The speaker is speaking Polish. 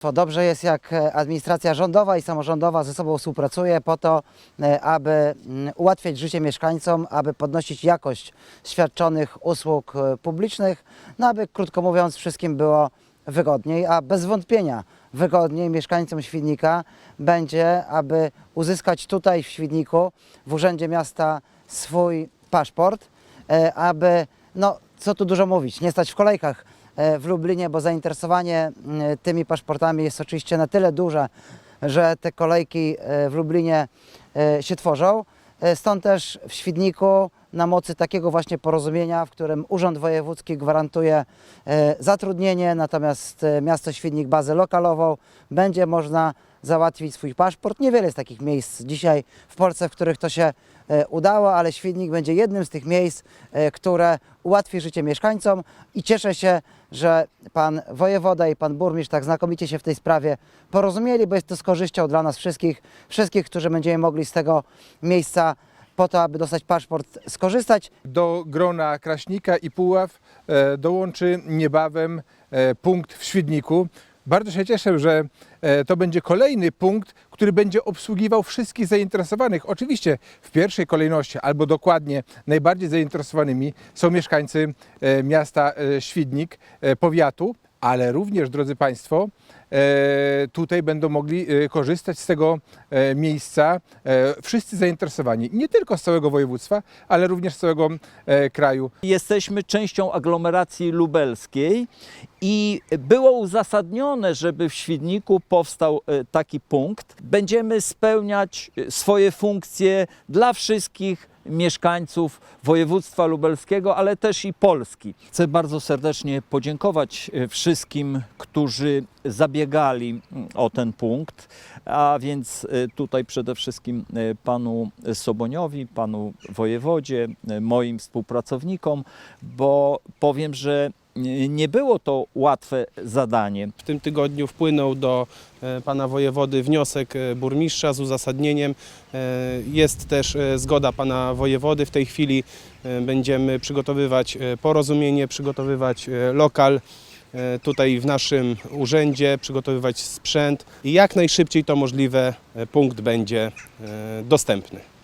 To dobrze jest, jak e, administracja rządowa i samorządowa ze sobą współpracuje po to, e, aby ułatwiać życie mieszkańcom, aby podnosić jakość świadczonych usług e, publicznych, no aby krótko mówiąc wszystkim było wygodniej, a bez wątpienia wygodniej mieszkańcom Świdnika będzie, aby uzyskać tutaj w Świdniku, w Urzędzie Miasta swój paszport, aby, no co tu dużo mówić, nie stać w kolejkach w Lublinie, bo zainteresowanie mm, tymi paszportami jest oczywiście na tyle duże, że te kolejki e, w Lublinie e, się tworzą. E, Stąd też w Świdniku na mocy takiego właśnie porozumienia, w którym Urząd Wojewódzki gwarantuje e, zatrudnienie, natomiast e, miasto Świdnik bazę lokalową, będzie można załatwić swój paszport. Niewiele jest takich miejsc dzisiaj w Polsce, w których to się e, udało, ale Świdnik będzie jednym z tych miejsc, które ułatwi życie mieszkańcom i cieszę się, że pan wojewoda i pan burmistrz tak znakomicie się w tej sprawie porozumieli, bo jest to z korzyścią dla nas wszystkich, wszystkich, którzy będziemy mogli z tego miejsca po to, aby dostać paszport, skorzystać. Do grona Kraśnika i Puław e, dołączy niebawem e, punkt w Świdniku. Bardzo się cieszę, że e, to będzie kolejny punkt, który będzie obsługiwał wszystkich zainteresowanych. Oczywiście w pierwszej kolejności, albo dokładnie najbardziej zainteresowanymi są mieszkańcy miasta Świdnik, powiatu, ale również, drodzy Państwo, e, tutaj będą mogli e, korzystać z tego e, miejsca wszyscy zainteresowani, nie tylko z całego województwa, ale również z całego kraju. Jesteśmy częścią aglomeracji lubelskiej i było uzasadnione, żeby w Świdniku powstał e, taki punkt. Będziemy spełniać e, swoje funkcje dla wszystkich mieszkańców województwa lubelskiego, ale też i Polski. Chcę bardzo serdecznie podziękować e, wszystkim, którzy zabiegali mm, o ten punkt, a więc tutaj przede wszystkim panu Soboniowi, panu wojewodzie, moim współpracownikom, bo powiem, że nie było to łatwe zadanie. W tym tygodniu wpłynął do e, pana wojewody wniosek e, burmistrza z uzasadnieniem. E, Jest też zgoda pana wojewody. W tej chwili będziemy przygotowywać porozumienie, przygotowywać lokal tutaj w naszym urzędzie, przygotowywać sprzęt i jak najszybciej to możliwe punkt będzie dostępny.